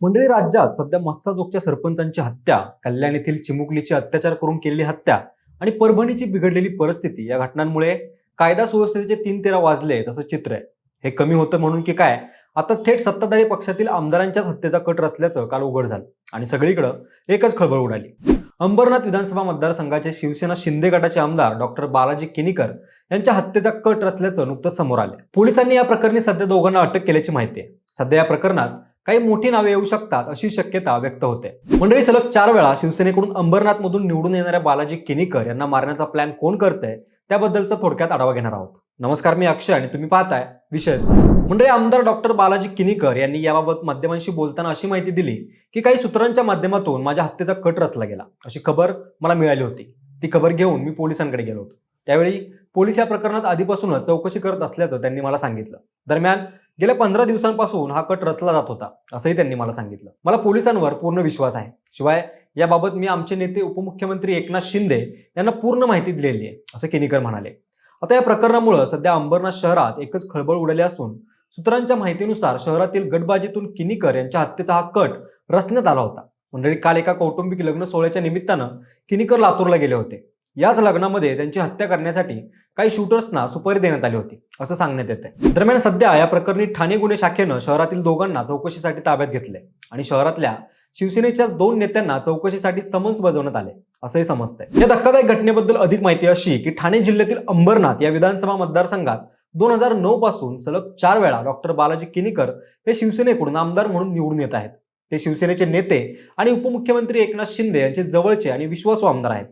मंडळी राज्यात सध्या मस्साजोगच्या सरपंचांची हत्या कल्याण येथील चिमुकलीची अत्याचार करून केलेली हत्या आणि परभणीची बिघडलेली परिस्थिती या घटनांमुळे कायदा सुव्यवस्थेचे तीन तेरा वाजले तसं चित्र आहे. हे कमी होतं म्हणून की काय? आता थेट सत्ताधारी पक्षातील आमदारांच्याच हत्येचा कट रचल्याचं काल उघड झालं आणि सगळीकडं एकच खळबळ उडाली. अंबरनाथ विधानसभा मतदारसंघाचे शिवसेना शिंदे गटाचे आमदार डॉक्टर बालाजी किनीकर यांच्या हत्येचा कट रचल्याचं नुकतंच समोर आलं. पोलिसांनी या प्रकरणी सध्या दोघांना अटक केल्याची माहिती आहे. सध्या या प्रकरणात काही मोठी नावे येऊ शकतात अशी शक्यता व्यक्त होते. मंडळी सलग चार वेळा शिवसेनेकडून अंबरनाथ मधून निवडून येणाऱ्या बालाजी किनीकर यांना मारण्याचा प्लॅन कोण करतंय त्याबद्दलचा थोडक्यात आढावा घेणार आहोत. नमस्कार मी अक्षय आणि तुम्ही पाहताय विषय मंडळी आमदार डॉक्टर बालाजी किनीकर यांनी याबाबत माध्यमांशी बोलताना अशी माहिती दिली की काही सूत्रांच्या माध्यमातून माझ्या हत्येचा कट रचला गेला. अशी खबर मला मिळाली होती. ती खबर घेऊन मी पोलिसांकडे गेलो होतो. त्यावेळी पोलीस या प्रकरणात आधीपासूनच चौकशी करत असल्याचं त्यांनी मला सांगितलं. दरम्यान गेल्या पंधरा दिवसांपासून हा कट रचला जात होता असंही त्यांनी मला सांगितलं. मला पोलिसांवर पूर्ण विश्वास आहे. शिवाय याबाबत मी आमचे नेते उपमुख्यमंत्री एकनाथ शिंदे यांना पूर्ण माहिती दिलेली आहे असं केनीकर म्हणाले. आता या प्रकरणामुळे सध्या अंबरनाथ शहरात एकच खळबळ उडाली असून सूत्रांच्या माहितीनुसार शहरातील गटबाजीतून किनीकर यांच्या हत्येचा हा कट रचण्यात आला होता. मंडळी काल एका कौटुंबिक लग्न सोहळ्याच्या निमित्तानं किनीकर लातूरला गेले होते. याच लग्नामध्ये त्यांची हत्या करण्यासाठी काही शूटर्सना सुपारी देण्यात आली होती असं सांगण्यात येते दरम्यान सध्या या प्रकरणी ठाणे गुन्हे शाखेनं शहरातील दोघांना चौकशीसाठी ताब्यात घेतले आणि शहरातल्या शिवसेनेच्या दोन नेत्यांना चौकशीसाठी समन्स बजावण्यात आले असंही समजतंय. या धक्कादायक घटनेबद्दल अधिक माहिती अशी की ठाणे जिल्ह्यातील अंबरनाथ या विधानसभा मतदारसंघात दोन हजार नऊ पासून सलग चार वेळा डॉक्टर बालाजी किनीकर हे शिवसेनेकडून आमदार म्हणून निवडून येत आहेत. ते शिवसेनेचे नेते आणि उपमुख्यमंत्री एकनाथ शिंदे यांचे जवळचे आणि विश्वासू आमदार आहेत.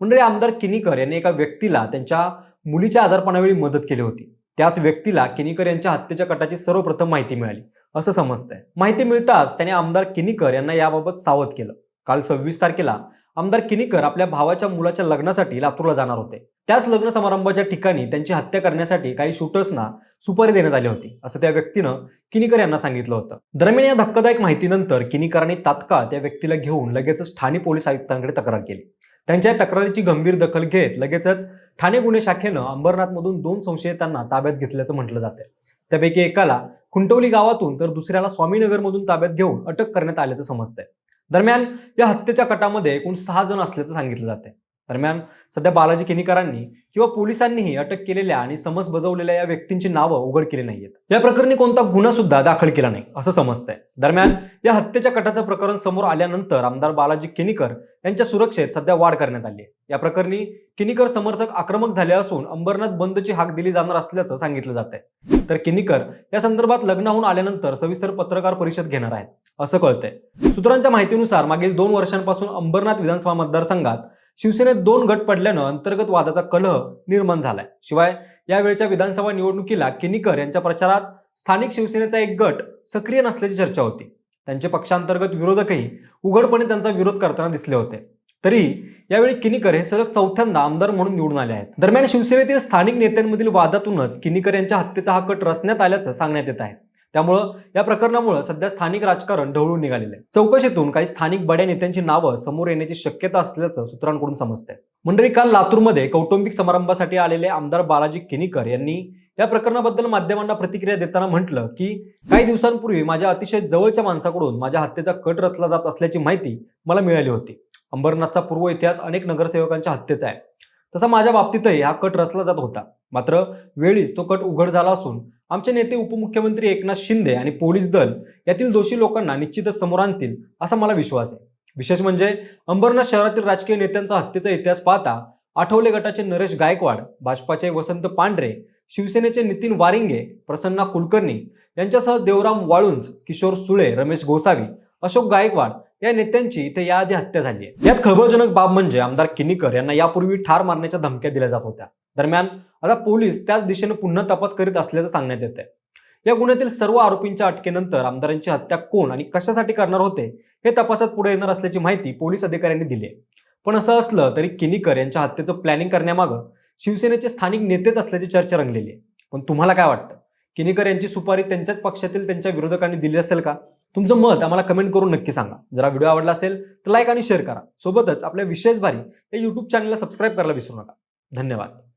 मंडळी आमदार किनीकर यांनी एका व्यक्तीला त्यांच्या मुलीच्या आजारपणावेळी मदत केली होती. त्याच व्यक्तीला किनीकर यांच्या हत्येच्या कटाची सर्वप्रथम माहिती मिळाली. असं समजतंय. माहिती मिळताच त्याने आमदार किनीकर यांना याबाबत सावध केलं. काल सव्वीस तारखेला आमदार किनीकर आपल्या भावाच्या मुलाच्या लग्नासाठी लातूरला जाणार होते. त्याच लग्न समारंभाच्या ठिकाणी त्यांची हत्या करण्यासाठी काही शूटर्सना सुपारी देण्यात आली होती असं त्या व्यक्तीनं किनीकर यांना सांगितलं होतं. दरम्यान या धक्कादायक माहितीनंतर किनीकरांनी तात्काळ त्या व्यक्तीला घेऊन लगेचच ठाणे पोलीस आयुक्तांकडे तक्रार केली. त्यांच्या तक्रारीची गंभीर दखल घेत लगेचच ठाणे गुन्हे शाखेनं अंबरनाथमधून दोन संशयितांना ताब्यात घेतल्याचं म्हटलं जातं त्यापैकी एकाला खुंटवली गावातून तर दुसऱ्याला स्वामीनगरमधून ताब्यात घेऊन अटक करण्यात आल्याचं समजतंय. दरम्यान या हत्येच्या कटामध्ये एकूण सहा जण असल्याचं सांगितलं जाते दरम्यान सध्या बालाजी किनीकरांनी किंवा पोलिसांनीही अटक केलेल्या आणि समज बजावलेल्या या व्यक्तींची नावं उघड केली नाहीयेत. या प्रकरणी कोणता गुन्हा सुद्धा दाखल केला नाही असं समजतंय. दरम्यान या हत्येच्या कटाचं प्रकरण समोर आल्यानंतर आमदार बालाजी किनीकर यांच्या सुरक्षेत सध्या वाढ करण्यात आली आहे. या प्रकरणी किनीकर समर्थक आक्रमक झाले असून अंबरनाथ बंदची हाक दिली जाणार असल्याचं सांगितलं जात आहे तर किनीकर या संदर्भात लग्नाहून आल्यानंतर सविस्तर पत्रकार परिषद घेणार आहेत असं कळतंय. सूत्रांच्या माहितीनुसार मागील दोन वर्षांपासून अंबरनाथ विधानसभा मतदारसंघात शिवसेनेत दोन गट पडल्यानं अंतर्गत वादाचा कलह निर्माण झालाय. शिवाय यावेळच्या विधानसभा निवडणुकीला किनीकर यांच्या प्रचारात स्थानिक शिवसेनेचा एक गट सक्रिय नसल्याची चर्चा होती. त्यांचे पक्षांतर्गत विरोधकही उघडपणे त्यांचा विरोध करताना दिसले होते. तरी यावेळी किनीकर हे सलग चौथ्यांदा आमदार म्हणून निवडून आले आहेत. दरम्यान शिवसेनेतील स्थानिक नेत्यांमधील वादातूनच किनीकर यांच्या हत्येचा हा कट रचण्यात आल्याचं सांगण्यात येत आहे. त्यामुळं या प्रकरणामुळे सध्या स्थानिक राजकारण ढवळून निघालेलं आहे. चौकशीतून काही स्थानिक बड्या नेत्यांची नावं समोर येण्याची शक्यता असल्याचं सूत्रांकडून समजतंय. मंडळी काल लातूरमध्ये कौटुंबिक समारंभासाठी आलेले आमदार बालाजी किनीकर यांनी या प्रकरणाबद्दल माध्यमांना प्रतिक्रिया देताना म्हटलं की काही दिवसांपूर्वी माझ्या अतिशय जवळच्या माणसाकडून माझ्या हत्येचा कट रचला जात असल्याची माहिती मला मिळाली होती. अंबरनाथचा पूर्व इतिहास अनेक नगरसेवकांच्या हत्येचा आहे. तसा माझ्या बाबतीतही हा कट रचला जात होता. मात्र वेळीच तो कट उघड झाला असून आमचे नेते उपमुख्यमंत्री एकनाथ शिंदे आणि पोलीस दल यातील दोषी लोकांना निश्चितच समोर आणतील असा मला विश्वास आहे. विशेष म्हणजे अंबरनाथ शहरातील राजकीय नेत्यांचा हत्येचा इतिहास पाहता आठवले गटाचे नरेश गायकवाड भाजपाचे वसंत पांढरे शिवसेनेचे नितीन वारिंगे प्रसन्ना कुलकर्णी यांच्यासह देवराम वाळुंज किशोर सुळे रमेश गोसावी अशोक गायकवाड या नेत्यांची इथे याआधी हत्या झाली आहे. यात खळबळजनक बाब म्हणजे आमदार किनीकर यांना यापूर्वी ठार मारण्याच्या धमक्या दिल्या जात होत्या. दरम्यान आता पोलीस त्याच दिशेने पुन्हा तपास करीत असल्याचं सांगण्यात येत आहे या गुन्ह्यातील सर्व आरोपींच्या अटकेनंतर आमदारांची हत्या कोण आणि कशासाठी करणार होते हे तपासात पुढे येणार असल्याची माहिती पोलीस अधिकाऱ्यांनी दिली आहे पण असं असलं तरी किनीकर यांच्या हत्येचं प्लॅनिंग करण्यामागं शिवसेनेचे स्थानिक नेतेच असल्याची चर्चा रंगलेली आहे. पण तुम्हाला काय वाटतं? किनीकर यांची सुपारी त्यांच्याच पक्षातील त्यांच्या विरोधकांनी दिली असेल का? तुमचं मत आम्हाला कमेंट करून नक्की सांगा. जरा व्हिडिओ आवडला असेल तर लाईक आणि शेअर करा. सोबतच आपल्या विशेष भारी या युट्यूब चॅनलला सबस्क्राईब करायला विसरू नका. धन्यवाद.